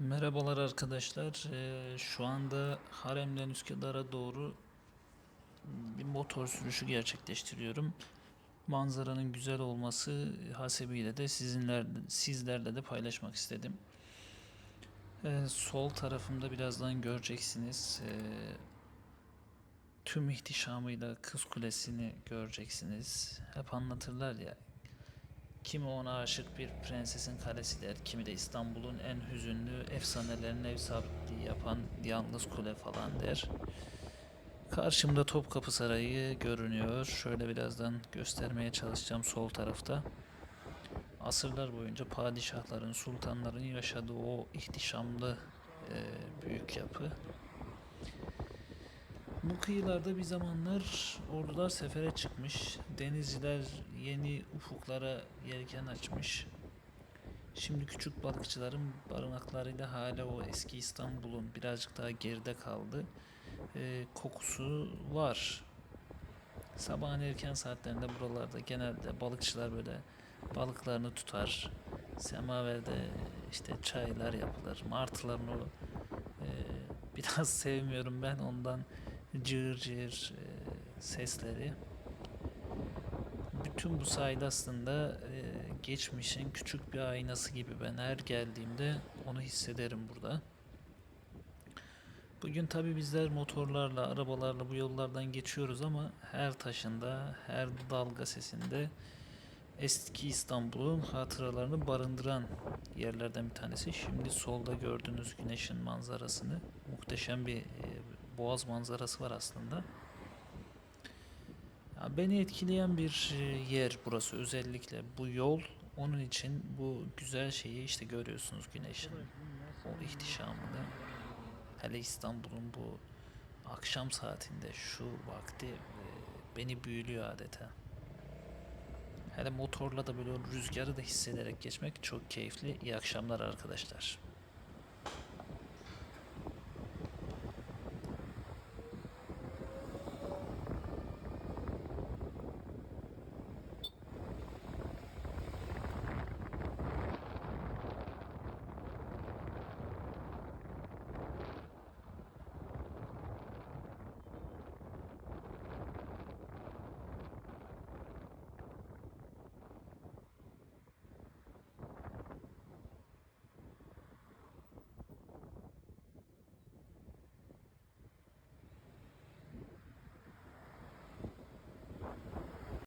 Merhabalar arkadaşlar. Ee, şu anda Harem'den Üsküdar'a doğru bir motor sürüşü gerçekleştiriyorum. Manzaranın güzel olması hasebiyle de sizinler sizlerle de paylaşmak istedim. Ee, sol tarafımda birazdan göreceksiniz. Ee, tüm ihtişamıyla Kız Kulesi'ni göreceksiniz. Hep anlatırlar ya Kimi ona aşık bir prensesin kalesi der, kimi de İstanbul'un en hüzünlü efsanelerin ev sahipliği yapan yalnız kule falan der. Karşımda Topkapı Sarayı görünüyor. Şöyle birazdan göstermeye çalışacağım sol tarafta. Asırlar boyunca padişahların, sultanların yaşadığı o ihtişamlı e, büyük yapı. Kıyılarda bir zamanlar ordular sefere çıkmış. Denizciler yeni ufuklara yelken açmış. Şimdi küçük balıkçıların barınaklarıyla hala o eski İstanbul'un birazcık daha geride kaldı. Ee, kokusu var. Sabahın erken saatlerinde buralarda genelde balıkçılar böyle balıklarını tutar. Semaverde işte çaylar yapılır. Martıların o e, biraz sevmiyorum ben ondan cığır cığır e, sesleri. Bütün bu sayede aslında e, geçmişin küçük bir aynası gibi ben her geldiğimde onu hissederim burada. Bugün tabi bizler motorlarla, arabalarla bu yollardan geçiyoruz ama her taşında, her dalga sesinde eski İstanbul'un hatıralarını barındıran yerlerden bir tanesi. Şimdi solda gördüğünüz güneşin manzarasını muhteşem bir e, boğaz manzarası var aslında. Ya beni etkileyen bir e, yer burası özellikle bu yol. Onun için bu güzel şeyi işte görüyorsunuz güneşin o ihtişamını. Hele İstanbul'un bu akşam saatinde şu vakti e, beni büyülüyor adeta. Hele motorla da böyle rüzgarı da hissederek geçmek çok keyifli. İyi akşamlar arkadaşlar.